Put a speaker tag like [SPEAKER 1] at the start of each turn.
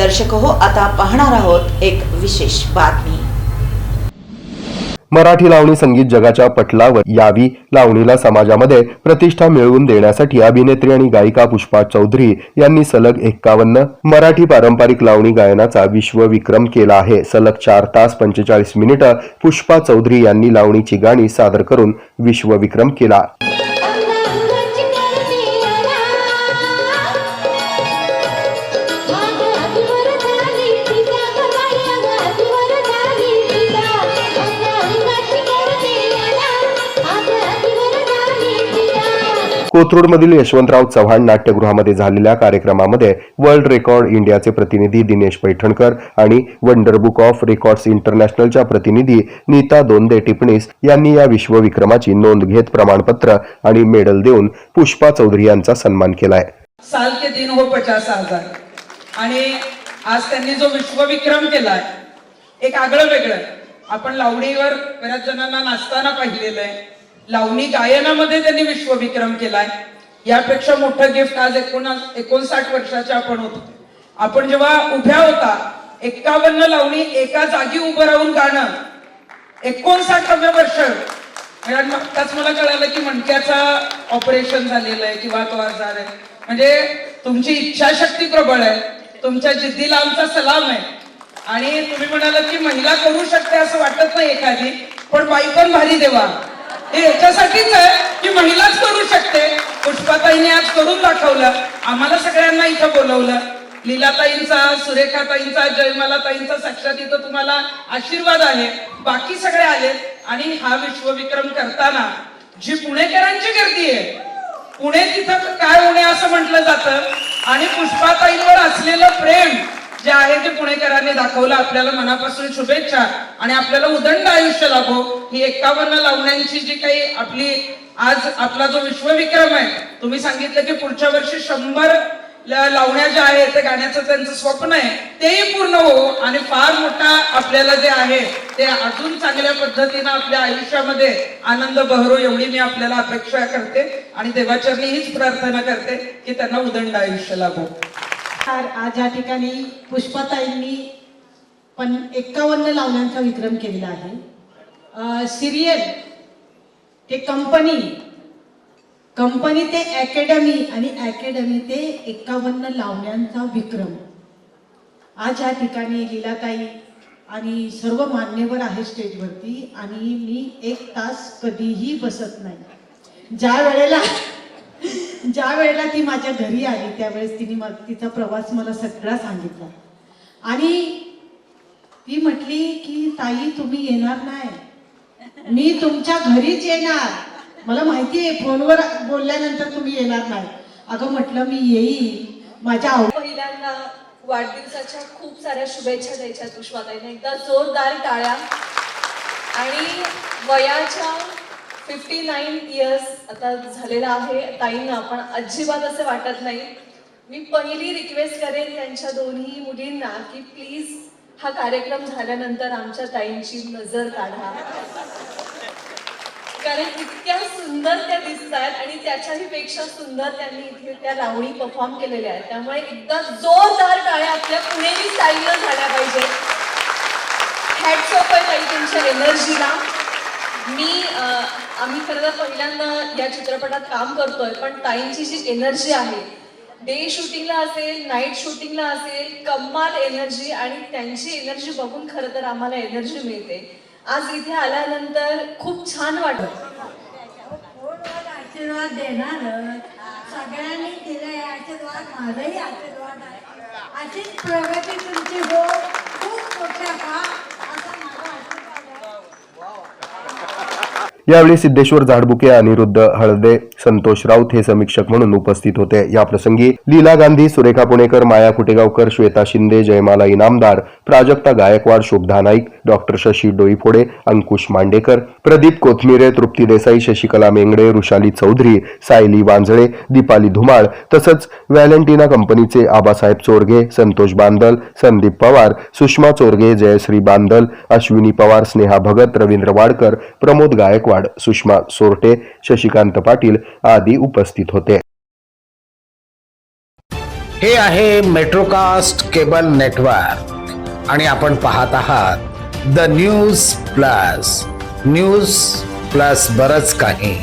[SPEAKER 1] दर्शक हो आता पाहणार आहोत एक विशेष बातमी.
[SPEAKER 2] मराठी लावणी संगीत जगाच्या पटलावर यावी लावणीला समाजामध्ये प्रतिष्ठा मिळवून देण्यासाठी अभिनेत्री आणि गायिका पुष्पा चौधरी यांनी सलग एक्कावन्न मराठी पारंपरिक लावणी गायनाचा विश्वविक्रम केला आहे. सलग चार तास पंचेचाळीस मिनिटं पुष्पा चौधरी यांनी लावणीची गाणी सादर करून विश्वविक्रम केला. कोथरूडमधील यशवंतराव चव्हाण नाट्यगृहामध्ये झालेल्या कार्यक्रमामध्ये वर्ल्ड रेकॉर्ड इंडियाचे प्रतिनिधी दिनेश पैठणकर आणि वंडर बुक ऑफ रेकॉर्ड्स इंटरनॅशनलच्या प्रतिनिधी नीता दोंदे टिपणीस यांनी या विश्वविक्रमाची नोंद घेत प्रमाणपत्र आणि मेडल देऊन पुष्पा चौधरी यांचा सन्मान केलाय.
[SPEAKER 3] साल के दिन हो पचास हजार. आणि आज त्यांनी जो विश्वविक्रम केलाय एक आगळं वेगळं. आपण लावणीवर बऱ्याच जणांना नाचताना पाहिलेलं आहे. लावणी गायनामध्ये त्यांनी विश्वविक्रम केलाय. यापेक्षा मोठं गिफ्ट आज एकोणास एकोणसाठ वर्षाचे आपण होतो आपण जेव्हा उभ्या होता एक्कावन्न लावणी एका जागी उभं राहून गाणं एकोणसाठाव्या वर्ष. म्हणजे त्याच मला कळालं की मणक्याचं ऑपरेशन झालेलं आहे किंवा तो आजार आहे. म्हणजे तुमची इच्छाशक्ती प्रबळ आहे. तुमच्या जिद्दीला आमचा सलाम आहे. आणि तुम्ही म्हणालात की महिला करू शकते असं वाटत नाही एखादी पण बाई पण भारी देवा. हे याच्यासाठीच आहे की महिलाच करू शकते. पुष्पाताईने आज करून दाखवलं. आम्हाला सगळ्यांना इथं बोलवलं. लीलाताईंचा सुरेखाताईंचा जयमालाताईंचा साक्षात इथं तुम्हाला आशीर्वाद आहे. बाकी सगळे आले आणि हा विश्वविक्रम करताना जी पुणेकरांची गर्दी आहे पुणे तिथं काय होणे असं म्हटलं जातं आणि पुष्पाताईंवर असलेलं प्रेम जे आहे ते पुणेकरांनी दाखवलं. आपल्याला मनापासून शुभेच्छा. आणि आपल्याला उदंड आयुष्य लाभो. ही एकावन्न लावण्यांची जी काही आपली आज आपला जो विश्वविक्रम आहे तुम्ही सांगितलं की पुढच्या वर्षी शंभर लावण्या ज्या आहेत ते गाण्याचं त्यांचं स्वप्न आहे तेही पूर्ण हो. आणि फार मोठा आपल्याला जे आहे ते अजून चांगल्या पद्धतीनं आपल्या आयुष्यामध्ये आनंद बहरो एवढी मी आपल्याला अपेक्षा करते. आणि देवाचरणी हीच प्रार्थना करते की त्यांना उदंड आयुष्य लाभो.
[SPEAKER 4] आज या ठिकाणी पुष्पाताईंनी पण एक्कावन्न लावण्यांचा विक्रम केलेला आहे. सिरियल ते कंपनी कंपनी ते अकॅडमी आणि अकॅडमी ते एक्कावन्न लावण्यांचा विक्रम. आज या ठिकाणी लीलाताई आणि सर्व मान्यवर आहे स्टेजवरती आणि मी एक तास कधीही बसत नाही. ज्या वेळेला ज्या वेळेला ती माझ्या घरी आली त्यावेळेस तिने मग तिचा प्रवास मला सगळा सांगितला. आणि ती म्हटली की ताई तुम्ही येणार नाही. मी तुमच्या घरीच येणार. मला माहिती आहे फोनवर बोलल्यानंतर तुम्ही येणार नाही. अगं म्हटलं मी येईल माझ्या आव
[SPEAKER 5] पहिल्यांदा वाढदिवसाच्या खूप साऱ्या शुभेच्छा द्यायच्या पुष्पाताईने एकदा जोरदार टाळ्या. आणि वयाच्या फिफ्टी नाईन इयर्स आता झालेला आहे. ताईंना पण अजिबात असं वाटत नाही. मी पहिली रिक्वेस्ट करेन त्यांच्या दोन्ही मुलींना की प्लीज हा कार्यक्रम झाल्यानंतर आमच्या ताईंची नजर काढा. कारण इतक्या सुंदर त्या दिसत आहेत आणि त्याच्याही पेक्षा सुंदर त्यांनी इथे त्या लावणी परफॉर्म केलेल्या आहेत. त्यामुळे एकदा जोरदार टाळ्या आपल्या पुणेरी स्टाईलनं झाल्या पाहिजे. हॅट्स ऑफ आहे ताई तुमच्या एनर्जीला मी आम्ही खरं तर पहिल्यांदा या चित्रपटात काम करतोय पण ताईंची जी एनर्जी आहे डे शूटिंगला असेल नाईट शूटिंगला असेल कमाल एनर्जी आणि त्यांची एनर्जी बघून खरं तर आम्हाला एनर्जी मिळते. आज इथे आल्यानंतर खूप छान वाटत
[SPEAKER 6] आशीर्वाद देणार सगळ्यांनी दिले आशीर्वाद माझाही आशीर्वाद आहे. अशीच प्रगती तुमची हो. खूप मोठ्या का असा माझा आशीर्वाद आहे
[SPEAKER 2] यावेळी सिद्धेश्वर झाडबुके अनिरुद्ध हळदे संतोष राऊत हे समीक्षक म्हणून उपस्थित होते. या प्रसंगी लीला गांधी सुरेखा पुणेकर माया कुटेगावकर श्वेता शिंदे जयमाला इनामदार प्राजक्ता गायकवाड शोभधा नाईक डॉक्टर शशी डोईफोडे अंकुश मांडेकर प्रदीप कोथमिरे तृप्ती देसाई शशिकला मेंगडे रुशाली चौधरी सायली वांजळे दीपाली धुमाळ तसंच व्हॅलेंटिना कंपनीचे आबासाहेब चोरगे संतोष बांदल संदीप पवार सुषमा चोरगे जयश्री बांदल अश्विनी पवार स्नेहा भगत रवींद्र वाडकर प्रमोद गायकवाड सुषमा सोरटे शशिकांत पाटील आदी उपस्थित होते.
[SPEAKER 7] हे आहे मेट्रोकास्ट केबल नेटवर्क आणि आपण पाहत आहात the news plus news plus बरच काही.